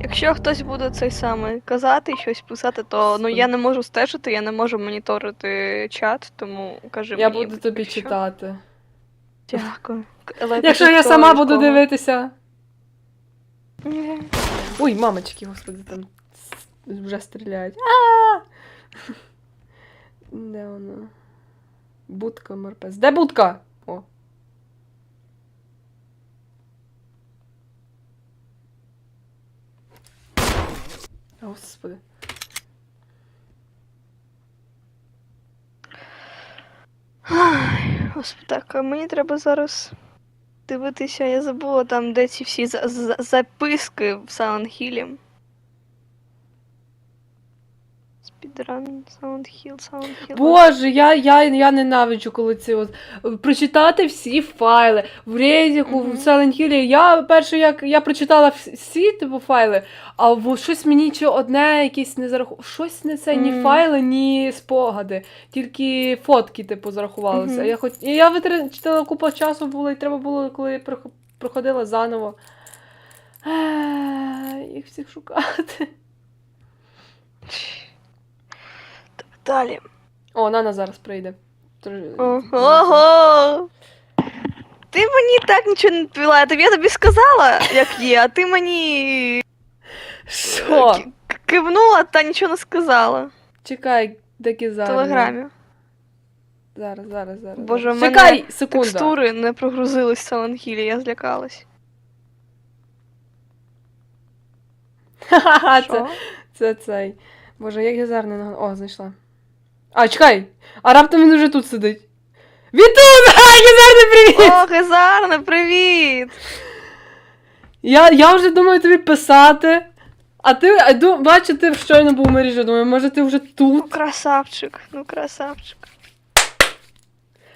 Якщо хтось буде цей самий казати, щось писати, то ну я не можу стежити, я не можу моніторити чат, тому кажи Я мені. буду тобі якщо- читати. Дякую. Але Якщо я сама буду кого. дивитися. Ні. Ой, мамочки, господи, там вже стріляють. А! Де вона? Будка морпес. Де будка? О. Господи. Господи, так, а мені треба зараз дивитися, я забула там, де ці всі за- за- записки в Silent Hill. Speedrun, Silent Hill, Silent Hill. Боже, я, я, я ненавиджу, коли це от е, прочитати всі файли в Резіку, Мгм. в Silent Hill. Я перше, як я прочитала всі типу файли, а в щось мені чи одне якесь не зарахувало. Щось не це, ні файли, ні спогади. Тільки фотки, типу, зарахувалися. Мгм. Я хоч я витратила купу часу було, і треба було, коли я проходила заново. Їх всіх шукати. Далі. О, Нана зараз прийде. Ого! Ти мені так нічого не відповіла. Я тобі, я тобі сказала, як є, а ти мені Що? к- кивнула та нічого не сказала. Чекай, деки В телеграмі. Зараз, зараз, зараз. Боже, в мене секунду. Текстури не прогрузились в Silent Hill, я злякалась. Ха-ха-ха, це, це цей. Боже, як я зараз не. О, знайшла. А, чекай! А раптом він уже тут сидить. Він тут! А, привіт! О, Гезарне, привіт! Я, я вже думаю тобі писати. А ти, а, ду- бачу, ти щойно був мережі, думаю, може ти вже Ну, красавчик, ну красавчик.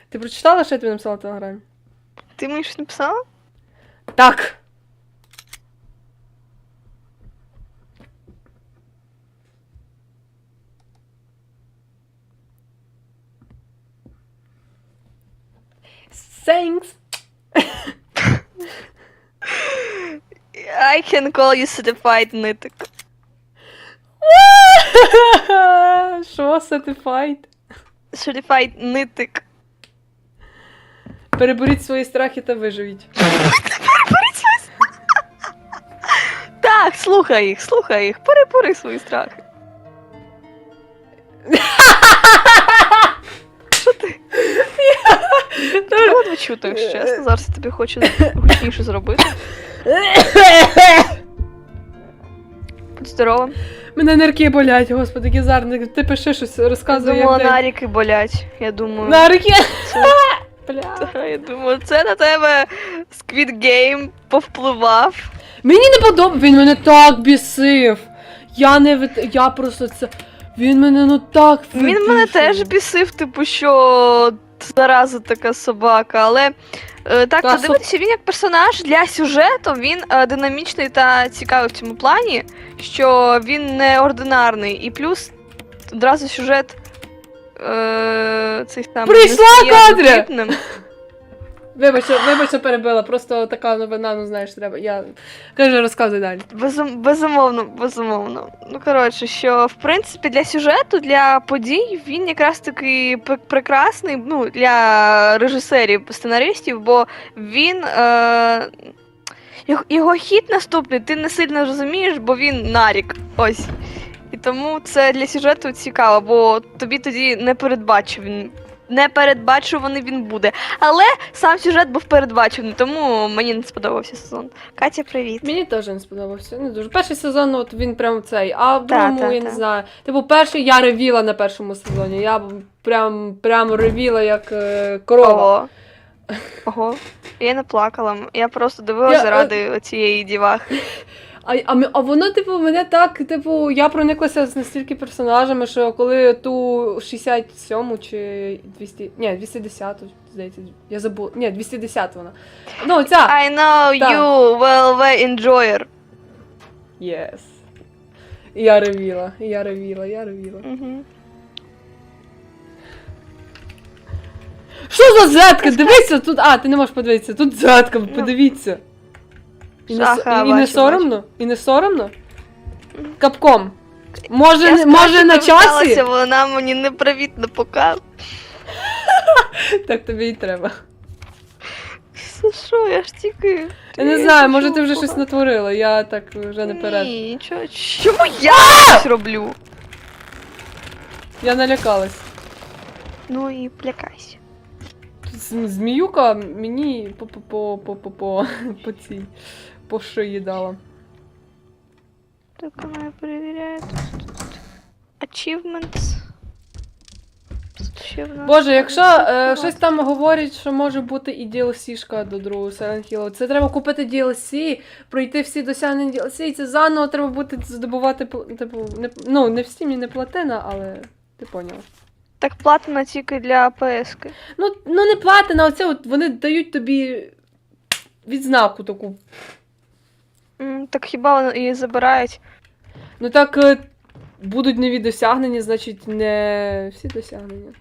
Ти прочитала, що я тобі написала в телеграмі? Ти мені щось написала? Так. Thanks. I can call you certified нитик. Що certified? Certified нитик. Переберіть свої страхи та виживіть. Так, слухай їх, слухай їх, перепори свої страхи. Ти чути, якщо чесно. Зараз я тобі хочу гучніше зробити. Будь здорова. Мене нирки болять, господи, Гізар, ти пиши щось, Я розказуй, думала, як. наріки болять. Я думаю. Нарики! Бля. Та, Я думаю, це на тебе Squid Game повпливав. Мені не подобається, він мене так бісив. Я не вит... я просто це. Він мене ну так Він мене теж бісив, типу, що зараза така собака, але е, так Та, подивитися, він як персонаж для сюжету, він е, динамічний та цікавий в цьому плані, що він неординарний. І плюс одразу сюжет е, цих там Прийшла, Катря! Вибачте, вибачте, перебила, просто така новина, ну знаєш, треба. Я. Каже, розказуй далі. Безум, безумовно, безумовно. Ну коротше, що в принципі для сюжету, для подій він якраз таки прекрасний ну, для режисерів, сценаристів, бо він. Е, його, хід наступний, ти не сильно розумієш, бо він нарік. Ось. І тому це для сюжету цікаво, бо тобі тоді не передбачуваний. Непередбачуваний він буде. Але сам сюжет був передбачений, тому мені не сподобався сезон. Катя, привіт. Мені теж не сподобався. Не дуже. Перший сезон, от він прям цей, а в другому та, я та. не знаю. Типу, перший я ревіла на першому сезоні. Я прям прям ревіла як е, корова. Ого. Ого. Я не плакала. Я просто дивилася Я, е, заради цієї дівахи. А, а, а воно, типу, мене так, типу, я прониклася з настільки персонажами, що коли ту 67 чи 200, ні, 210, здається, я забула. Ні, 210 вона. Ну, ця. I know Так. you well well enjoyer. Yes. І Я ревіла, і я ревіла, я ревіла. Угу. Що за зетка? Дивися тут. А, ти не можеш подивитися. Тут зетка, подивіться. І не, Ага, і, і не бачу, соромно? І не соромно? Капком. Може, Я не- може на привіталася, часі? Вона мені непривітно показує. Так тобі і треба. Що, Що, я ж тільки. Я не знаю, може ти вже щось натворила, я так вже наперед. Ні, нічого. Чому я щось роблю? Я налякалась. Ну і плякайся. З- Зміюка мені по по по по по по по цій по шиї дала. Так тут, тут. Achievements. Боже, якщо щось е, щось там говорять, що може бути і DLC-шка до другого Silent Hill, це треба купити DLC, пройти всі досягнення DLC, і це заново треба буде здобувати, типу, не, ну, не в стімі не платина, але ти поняла. Так платина тільки для ПСки. Ну, ну не платина, оце от вони дають тобі відзнаку таку. М, Так хіба її забирають? Ну так е, будуть нові досягнення, значить не всі досягнення.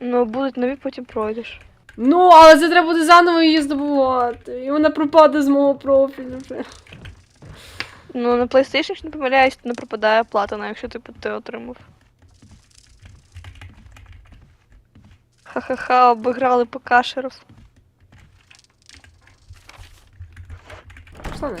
Ну, будуть нові, потім пройдеш. Ну, але це треба буде заново її здобувати. І вона пропаде з мого профілю вже. Ну, на PlayStation, якщо не помиляюсь, то не пропадає платина, якщо типу ти отримав. Ха-ха-ха, обіграли покашерів. Руслане.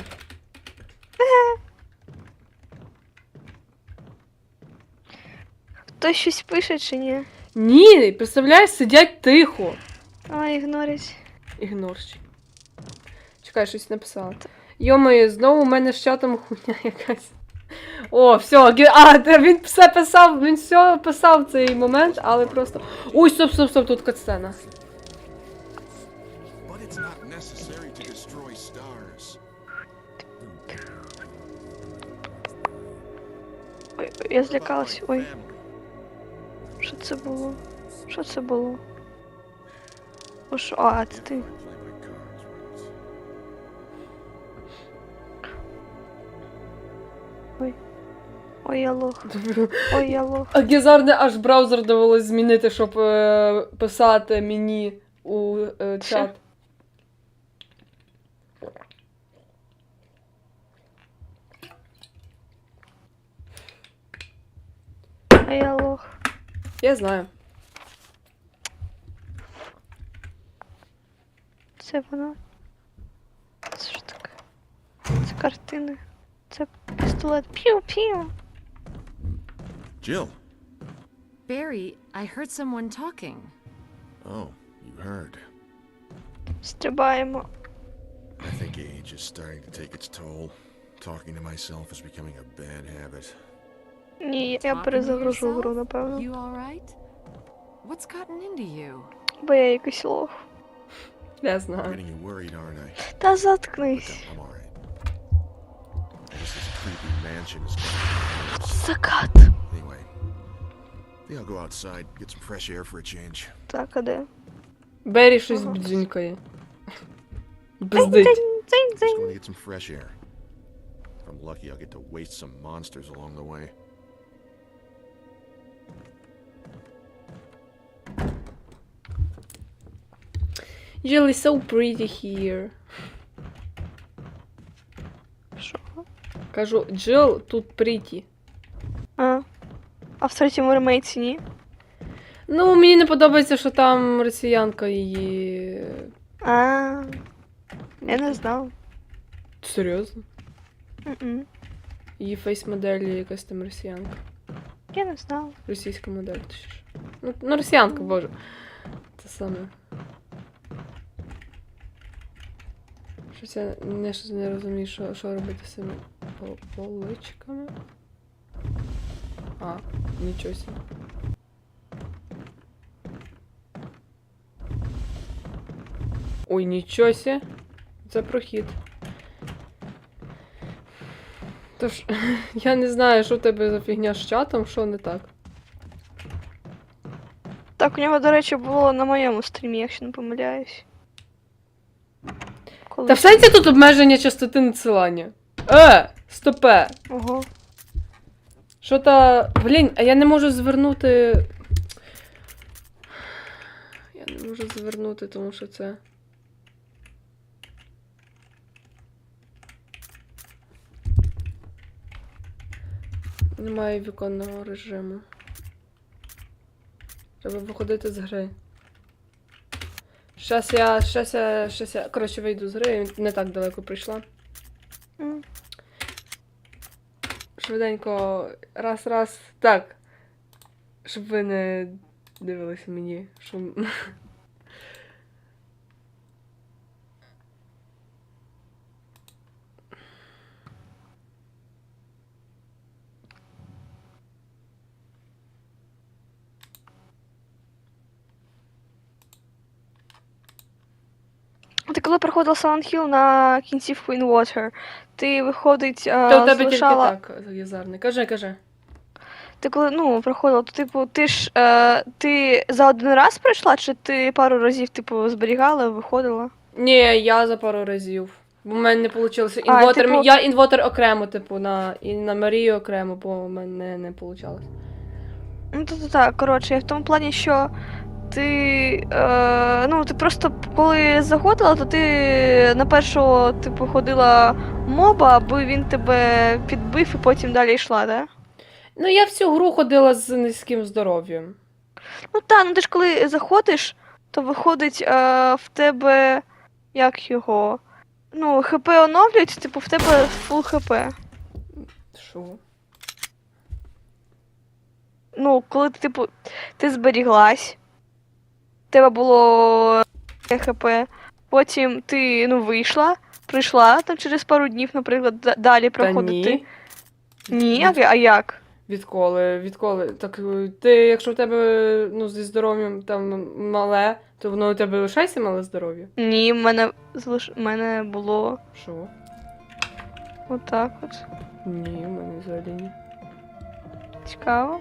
Хтось щось пише чи ні? Ні, представляєш, сидять тихо. А, ігнорять. Ігнорщик. Чекай, щось написала. Йомаю, знову у мене з чатом хуйня якась. О, все, а, він все писав, він все писав в цей момент, але просто. Ой, стоп, стоп, стоп, тут катсцена. Я злякалась. Ой, що це було? Що це було? О, що? А, це ти. Ой, я лох. Ой, я лох. А Гізарне аж браузер довелось змінити, щоб е, писати мені у е, чат. А я лох. Я знаю. Це воно. Це що таке? Це картини. Це пістолет. Піу-піу. Jill. Barry, I heard someone talking. Oh, you heard. Стрибаємо. I think age is starting to take its toll. Talking to myself is becoming a bad habit. Ні, я перезагружу гру, напевно. Бо я якийсь лох. Я знаю. worried. Та заткнись. Закат. Anyway, I think I'll go outside, get some fresh air for a change. Так, а де? Бері щось Ага. бдзюнькає. Бздить. Дзинь, дзинь, Just дзинь. get some fresh air. If I'm lucky, I'll get to waste some monsters along the way. Jill is so pretty here. Що? Кажу, Jill тут pretty. А. А в третьому ремейці ні? Ну, мені не подобається, що там росіянка її. А. Я не знав. Серйозно? М-м. Її фейс-модель якась там росіянка. Я не знав. Російська модель, точніше. Ну, ну росіянка, боже. Це саме. Щось я не, щось не розумію, що, що робити з цими поличками. А, нічого. Ой, нічого. Це прохід. Тож, я не знаю, що в тебе за фігня з чатом, що не так. Так, у нього, до речі, було на моєму стрімі, якщо не помиляюсь. Коли... Та в сенсі тут обмеження частоти надсилання. Е, стопе. Ого. Що та. Блін, а я не можу звернути. Я Не можу завернути, тому що це. Немає віконного режиму. Треба виходити з гри. Щас я. Щас я. Щас я. Коротше, вийду з гри, не так далеко прийшла. Швиденько. Раз, раз. Так. Щоб ви не дивилися мені. Що... Ти коли проходила Silent Hill на кінцівку In Water, ти виходить, Та у тебе залишала... тільки так, Єзарний. Кажи, кажи. Ти коли ну, проходила, то типу, ти ж е, ти за один раз пройшла, чи ти пару разів, типу, зберігала, виходила? Ні, я за пару разів. Бо в мене не вийшло. Інвотер, типу- Я інвотер окремо, типу, на, і на Марію окремо, бо в мене не вийшло. Ну, то, то так, коротше, я в тому плані, що ти. Е, ну, ти просто коли заходила, то ти на першого, типу, ходила моба, аби він тебе підбив і потім далі йшла, да? Ну, я всю гру ходила з низьким здоров'ям. Ну так, ну ти ж коли заходиш, то виходить е, в тебе. Як його? Ну, ХП оновлюють, типу, в тебе фул ХП. Що? Ну, коли ти, типу, ти зберіглась, тебе було ХП, потім ти ну, вийшла, прийшла там через пару днів, наприклад, далі Та проходити. ні. Ні, а, а як? Відколи, відколи. Так е, ти, якщо в тебе ну, зі здоров'ям там мале, то воно у тебе лишається мале здоров'я? Ні, в мене, залиш... в мене було Що? отак от. Ні, в мене взагалі ні. Цікаво.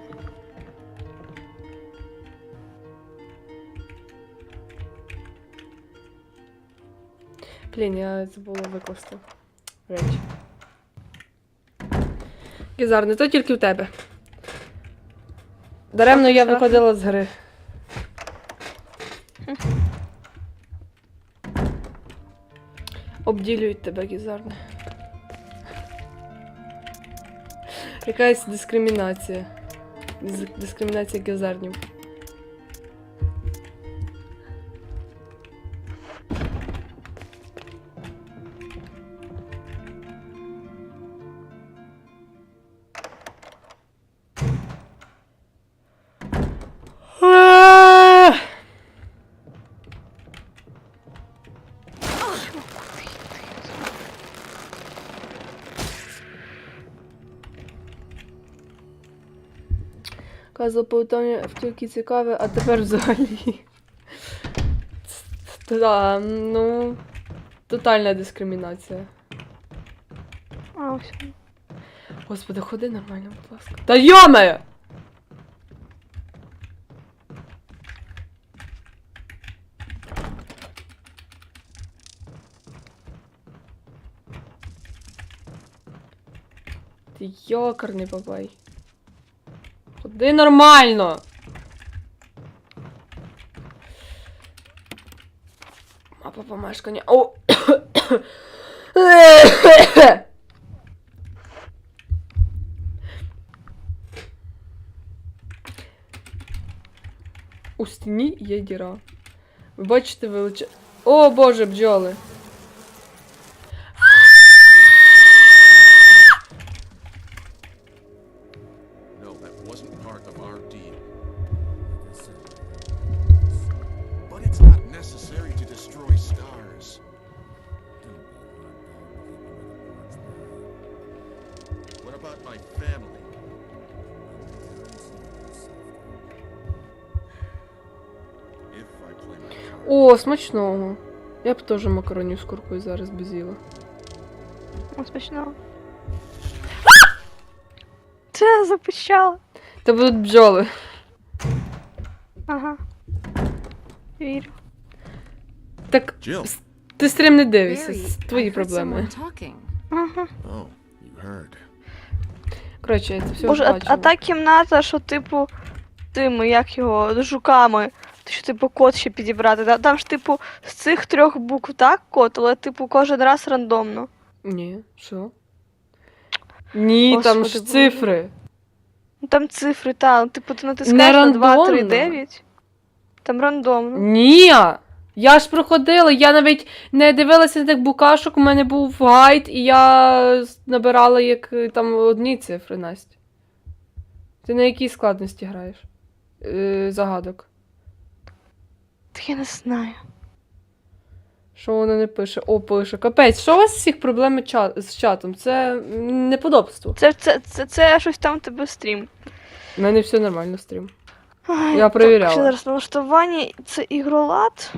Блін, я забула викласти речі. Гізар, не то тільки в тебе. Даремно я виходила з гри. Обділюють тебе, Гізарне. Якась дискримінація. Дискримінація гізарнів. Казав повідомлення автівки цікаве, а тепер взагалі. Та, ну. Тотальна дискримінація. А, ось. Господи, ходи нормально, будь ласка. Та йоме! Ти йокарний бабай. Ходи нормально! Мапа помешкання. О! У стіні є діра. Ви бачите величе. О боже, бджоли. О, смачного. Я б теж макаронів з куркою зараз би з'їла. О, смачно. Це запищала. Та будуть бджоли. Ага. Вірю. Так, Jill. с- ти стрім не дивишся, це твої проблеми. Ага. Oh, you heard. Коротше, я це все Боже, а, бачила. а та кімната, що типу тими, як його, жуками. Що, типу, код ще підібрати. Там ж, типу, з цих трьох букв так код, але, типу, кожен раз рандомно. Ні, що? Ні, там ж Боже. цифри. Ну там цифри, та, ну, типу, ти натискаєш на 2, 3, рандомно. 9. Там рандомно. Ні. Я ж проходила, я навіть не дивилася на тих букашок, у мене був гайд, і я набирала як е, там одні цифри, Настя. Ти на якій складності граєш? Е, загадок. Так я не знаю. Що воно не пише? О, пише. Капець, що у вас всіх проблеми ча- з чатом? Це неподобство. Це, це, це, це щось там у тебе стрім. У мене все нормально стрім. Ай, Я перевіряла. Так, ще зараз налаштування. Це ігролад.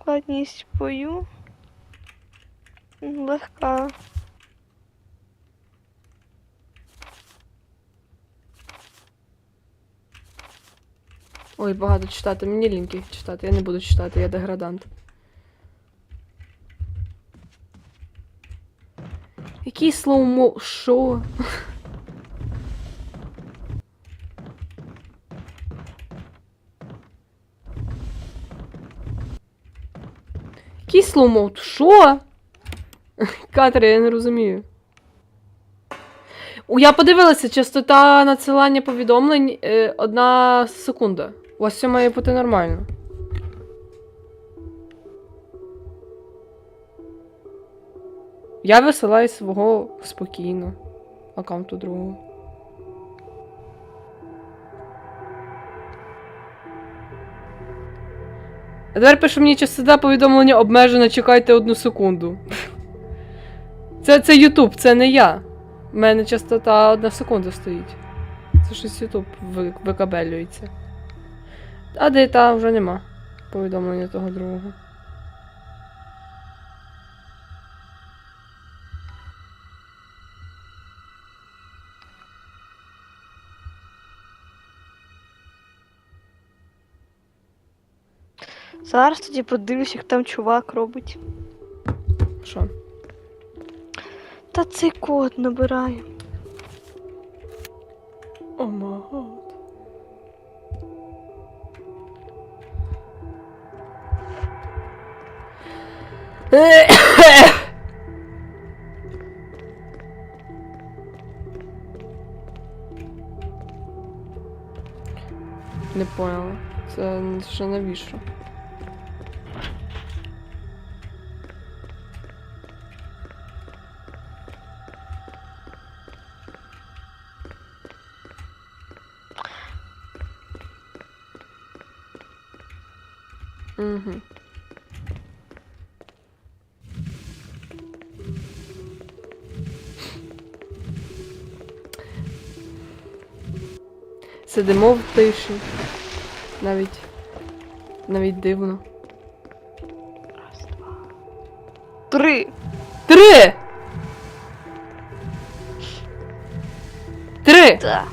Складність бою. Легка. Ой, багато читати. Мені ліньки читати. Я не буду читати, я деградант. Який слоумо. Що? Який слоумо? Що? Катри, я не розумію. Я подивилася, частота надсилання повідомлень е, одна секунда. У вас все має бути нормально. Я висилаю свого спокійно. Аккаунту другого. А тепер пише мені частота повідомлення обмежена, чекайте одну секунду. Це, це YouTube, це не я. У мене частота одна секунда стоїть. Це щось ви- викабелюється. А де та вже нема повідомлення того другого. Зараз тоді подивлюсь, як там чувак робить. Що? Та цей код набирає. О май Не поняла. Це ще навіщо? Угу. Сидимо в тиші. Навіть. Навіть дивно. Раз, два. Три. Три! Три! Та.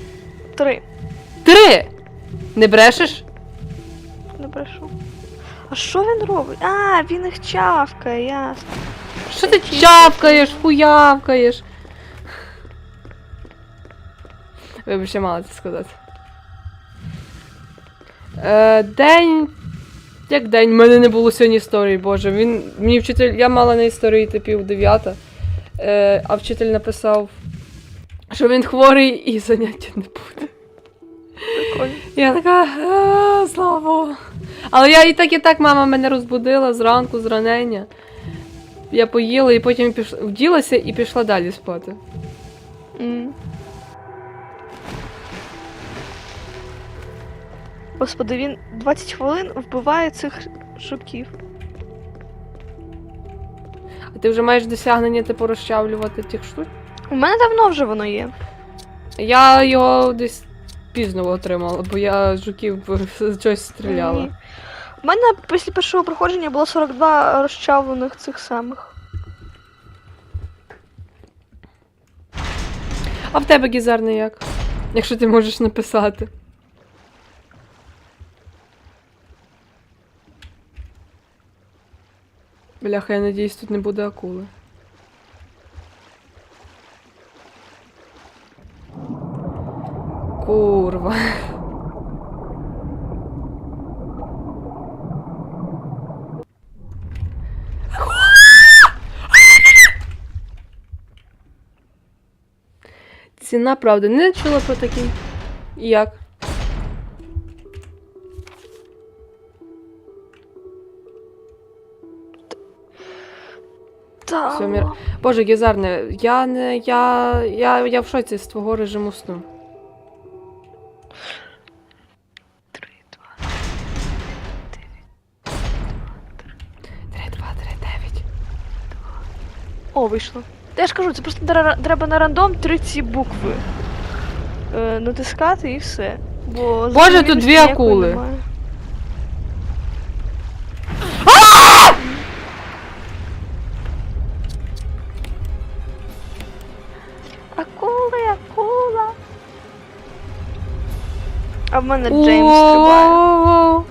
Три. Три! Не брешеш? Не брешу. А що він робить? А, він їх чавкає, ясно. Що ти чавкаєш, хуявкаєш? Вибач, я мала це сказати. Е, день. Як день? У мене не було сьогодні історії, боже. Він. Мені вчитель. Я мала на історії йти пів дев'ята. Е, а вчитель написав, що він хворий і заняття не буде. Прикольно. Я така, «А, слава Богу. Але я і так, і так мама мене розбудила зранку, з ранення. Я поїла і потім пішла, вділася і пішла далі спати. М. Господи, він 20 хвилин вбиває цих жуків. А ти вже маєш досягнення типу розчавлювати тих штук? У мене давно вже воно є. Я його десь пізно отримала, бо я жуків чогось стріляла. Ні. У мене після першого проходження було 42 розчавлених цих самих. А в тебе гізарний як? Якщо ти можеш написати. Бляха, я надіюсь, тут не буде акули. Курва. Ціна правда не чула про такий. Як? Всьо, мір- Боже, Гізарне, я не. Я. Я, я в шоці з твого режиму сну. Три, два. 3, 2, 3, 9. О, вийшло. Та я ж кажу, це просто треба на рандом три ці букви. Е, натискати і все. Бо Боже, тут дві акули. немає. В мене Джеймс стрибає. О,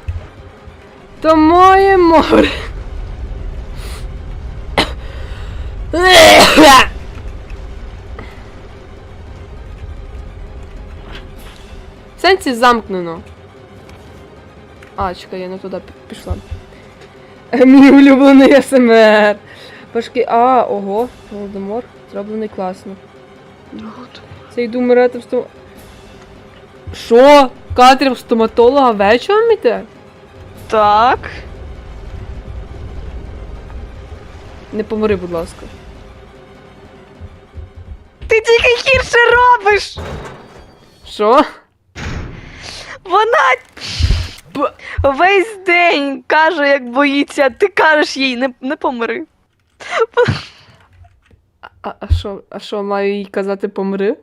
То моє море. В сенсі замкнено. А, чекай, я не туди пішла. Е, Мій улюблений СМР. Пашки. А, ого, Володимор. Зроблений класно. Це йду вмирати в. Що? Катрі в стоматолога вечором іде? Так. Не помори, будь ласка. Ти тільки гірше робиш! Що? Вона б- весь день каже, як боїться, ти кажеш їй, не, не помри. А що? А що, маю їй казати помри?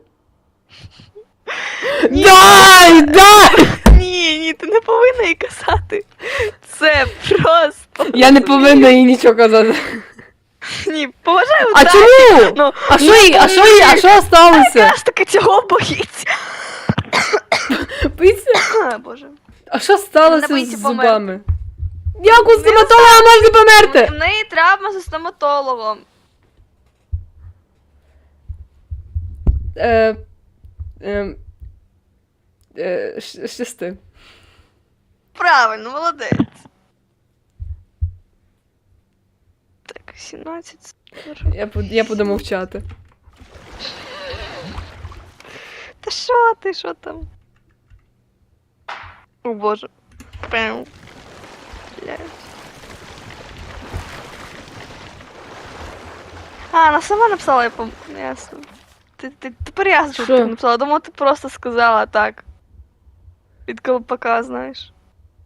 Дай! Дай! Ні, ні, ти не повинна їй казати. Це просто. Я не повинна їй нічого казати. Ні, поважаю А удачі. чому? Ну, А що їй, а що їй, а що сталося? я ж таки цього боїться. Боїться? А, Боже. А що Вона сталося боїться з померти. зубами? Як у стоматолога можна померти? В неї травма зі стоматологом. Е, е, е, щ- Шести. Правильно, молодець. Так, 17. Я, буду- я буду мовчати. Та що ти, що там? О боже. Пем. Блядь. А, вона сама написала, я пом... Ясно. Ти, ти, тепер ясно, що ти написала. Думала, ти просто сказала так. Від колпака, знаєш.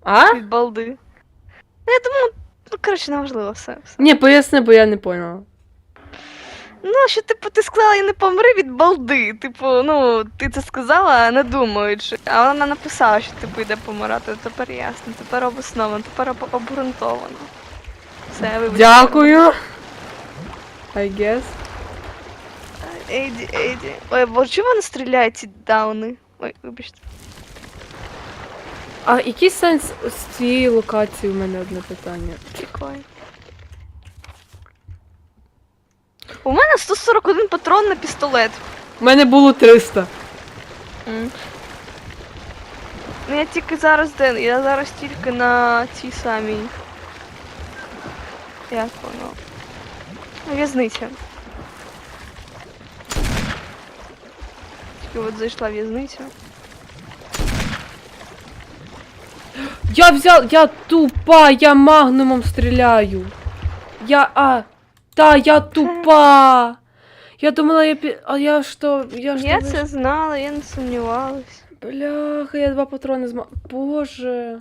А? Від балди. Ну, я думаю, ну, коротше, неважливо все. все. Ні, поясни, бо я не поняла. Ну, що, типу, ти сказала і не помри від балди. Типу, ну, ти це сказала, не думаючи. А вона написала, що типу йде помирати. Тепер ясно, тепер обосновано, тепер об- обґрунтовано. Все, вибачте. Дякую. I guess. Ейді, Ейді. Ой, боже, чому вони стріляють ці дауни? Ой, вибачте. А який сенс з цієї локації у мене одне питання? Прикольно. У мене 141 патрон на пістолет. У мене було 300. Ну я тільки зараз де. Я зараз тільки на цій самій. Як воно? В'язниця. Тільки от зайшла в'язниця. Я взяв. Я тупа, я магнумом стріляю. Я. А. Та, я тупа. Я думала, я пі... А я що? Я ж Я думала, це знала, я не сумнівалась. Бляха, я два патрони зма. Боже.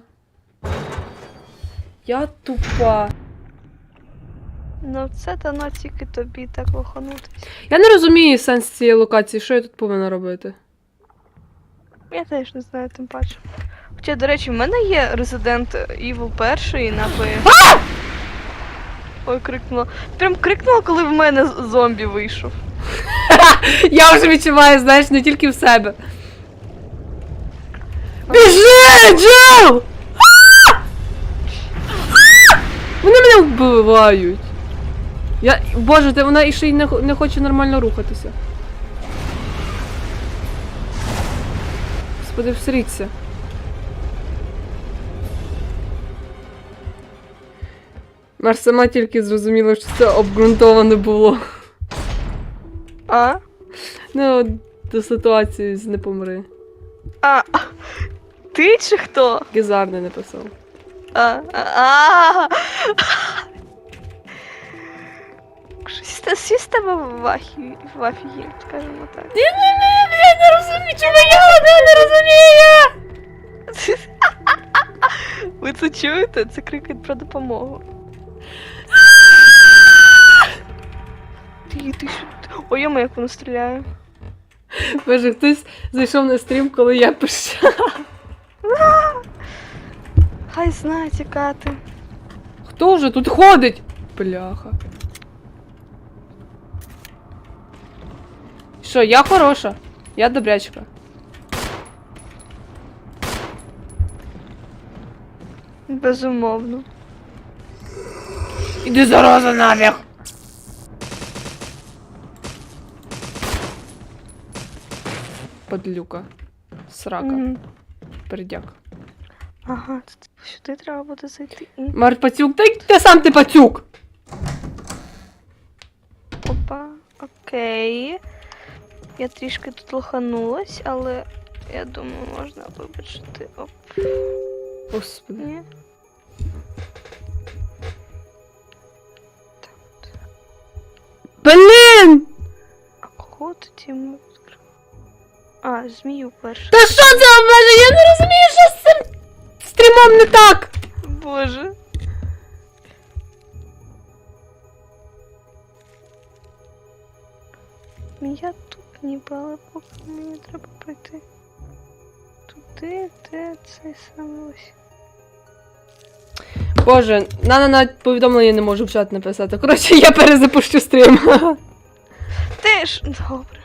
Я тупа. Ну це дано тільки тобі так лоханутись. Я не розумію сенс цієї локації, що я тут повинна робити. Я теж не знаю, тим паче. Хоча, до речі, в мене є Resident Evil перший на PS. Ой, крикнула. Прям крикнула, коли в мене зомбі вийшов. Я вже відчуваю, знаєш, не тільки в себе. Біжи, Джо! Вони мене вбивають. Я. Боже, ти вона ще й не, не хоче нормально рухатися. Господи, всріться. Маш сама тільки зрозуміла, що це обґрунтовано було. А? Ну, ту ситуацію з не помри. А, ти чи хто? Гізар не написав. А, а, а. Щось та- всі з тебе в афігі, скажімо так. Ні, ні, ні, я не розумію, чому я не розумію! Ви це чуєте? Це крик про допомогу. Ти, ти що? Ой, як воно стріляє. Боже, хтось зайшов на стрім, коли я пишу. Хай знає тікати. Хто вже тут ходить? Бляха. Що, я хороша? Я добрячка. Безумовно. Іди зараза нафіг! Подлюка. Срака. Мгм. Передяк. Ага, тут сюди треба буде зайти. Март пацюк, та ти сам ти пацюк! Опа, окей. Я трішки тут лоханулась, але я думаю, можна вибачити. Оп, Господи. ні. Блін! А кого тоді ми відкрили? А, змію перше. Та що це обмежує? Я не розумію, що з цим стрімом не так! Боже. Я але поки мені треба пройти. Туди, де цей саме ось. Боже, Нана навіть повідомлення не можу в чат написати. Коротше, я перезапущу стрім. Ти ж. Добре.